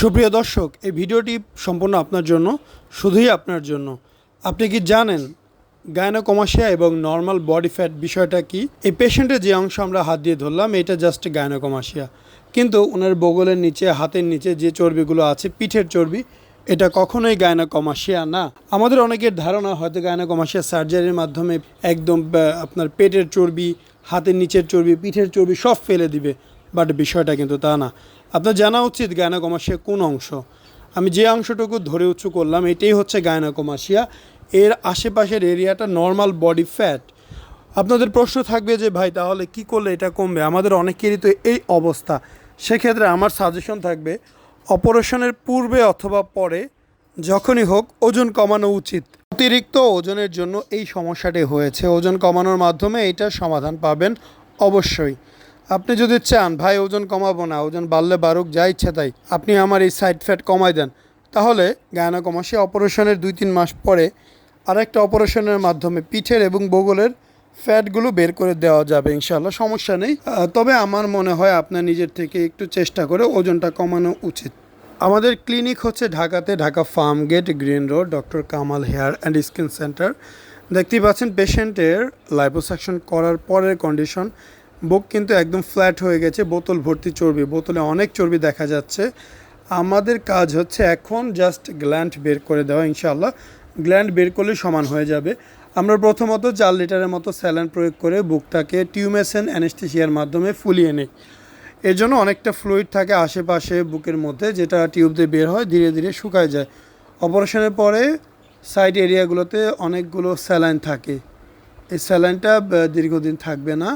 সুপ্রিয় দর্শক, এই ভিডিওটি সম্পূর্ণ আপনার জন্য, শুধুই আপনার জন্য। আপনি কি জানেন গায়নোকমাসিয়া এবং নর্মাল বডি ফ্যাট বিষয়টা কি? এই পেশেন্টের যে অংশ আমরা হাত দিয়ে ধরলাম, এটা জাস্ট গায়নোকমাসিয়া কিন্তু ওনার বগলের নিচে, হাতের নিচে যে চর্বিগুলো আছে, পিঠের চর্বি, এটা কখনোই গায়নোকমাসিয়া না। আমাদের অনেকের ধারণা, হয়তো গায়নোকমাসিয়া সার্জারির মাধ্যমে একদম আপনার পেটের চর্বি, হাতের নিচের চর্বি, পিঠের চর্বি সব ফেলে দিবে। বাট বিষয়টা কিন্তু তা না। আপনার জানা উচিত গায়নোকমাসিয়া কোন অংশ। আমি যে অংশটুকু ধরে উঁচু করলাম, এটাই হচ্ছে গায়নোকমাসিয়া। এর আশেপাশের এরিয়াটা নর্মাল বডি ফ্যাট আপনাদের প্রশ্ন থাকবে যে, ভাই, তাহলে কি করলে এটা কমবে? আমাদের অনেকেরই তো এই অবস্থা। সেক্ষেত্রে আমার সাজেশন থাকবে, অপারেশনের পূর্বে অথবা পরে যখনই হোক, ওজন কমানো উচিত। অতিরিক্ত ওজনের জন্য এই সমস্যাটি হয়েছে। ওজন কমানোর মাধ্যমে এইটার সমাধান পাবেন অবশ্যই। আপনি যদি চান, ভাই, ওজন কমাবো না, ওজন বাড়লে বাড়ুক, যা ইচ্ছা তাই, আপনি আমার এই সাইড ফ্যাট কমাই দেন। তাহলে গায়নাকমাসি অপারেশনের দুই তিন মাস পরে আরেকটা অপারেশনের মাধ্যমে পিঠের এবং বগলের ফ্যাটগুলো বের করে দেওয়া যাবে ইনশাল্লাহ সমস্যা নেই। তবে আমার মনে হয় আপনার নিজের থেকে একটু চেষ্টা করে ওজনটা কমানো উচিত। আমাদের ক্লিনিক হচ্ছে ঢাকাতে, Dhaka farm gate, green road, doctor Kamal hair and skin centre. দেখতেই পাচ্ছেন, পেশেন্টের লাইপোসাকশন করার পরের কন্ডিশন বুক কিন্তু একদম ফ্ল্যাট হয়ে গেছে, বোতল ভর্তি চর্বি। বোতলে অনেক চর্বি দেখা যাচ্ছে। আমাদের কাজ হচ্ছে এখন জাস্ট গ্ল্যান্ড বের করে দেওয়া ইনশাল্লাহ গ্ল্যান্ড বের করলে সমান হয়ে যাবে। আমরা প্রথমত চার লিটারের মতো স্যালান প্রয়োগ করে বুকটাকে টিউমেসেন অ্যানেস্থেশিয়ার মাধ্যমে ফুলিয়ে নিই। এর জন্য অনেকটা ফ্লুইড থাকে আশেপাশে বুকের মধ্যে, যেটা টিউব দিয়ে বের হয়, ধীরে ধীরে শুকায় যায়। অপারেশনের পরে সাইড এরিয়াগুলোতে অনেকগুলো স্যালাইন থাকে। এই স্যালাইনটা দীর্ঘদিন থাকবে না।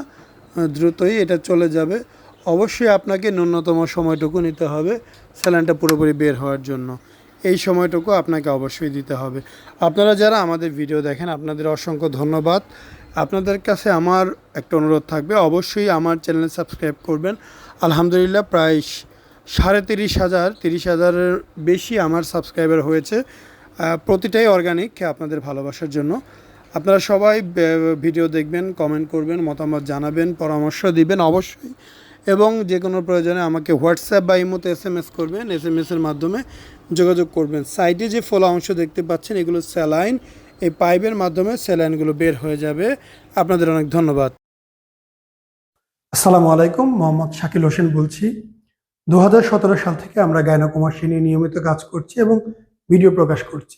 দ্রুতই এটা চলে যাবে। অবশ্যই আপনাকে ন্যূনতম সময়টুকু নিতে হবে স্যালাইনটা পুরোপুরি বের হওয়ার জন্য। এই সময়টুকু আপনাকে অবশ্যই দিতে হবে। আপনারা যারা আমাদের ভিডিও দেখেন, আপনাদের অসংখ্য ধন্যবাদ। আপনাদের কাছে আমার একটা অনুরোধ থাকবে, অবশ্যই আমার চ্যানেল সাবস্ক্রাইব করবেন। আলহামদুলিল্লাহ প্রায় সাড়ে তিরিশ হাজার, তিরিশ হাজারের বেশি আমার সাবস্ক্রাইবার হয়েছে প্রতিটাই অর্গানিক আপনাদের ভালোবাসার জন্য। আপনারা সবাই ভিডিও দেখবেন কমেন্ট করবেন, মতামত জানাবেন, পরামর্শ দিবেন অবশ্যই। এবং যে কোনো প্রয়োজনে আমাকে হোয়াটসঅ্যাপ বা ইমোতে এস এম এস করবেন এস এম এসের মাধ্যমে যোগাযোগ করবেন। সাইডে যে ফোলা অংশ দেখতে পাচ্ছেন, এগুলো স্যালাইন। এই পাইপের মাধ্যমে স্যালাইনগুলো বের হয়ে যাবে। আপনাদের অনেক ধন্যবাদ। আসসালামু আলাইকুম, মোহাম্মদ শাকিল হোসেন বলছি। দু হাজার সতেরো সাল থেকে আমরা গায়নাকুমাসী নিয়ে নিয়মিত কাজ করছি এবং ভিডিও প্রকাশ করছি।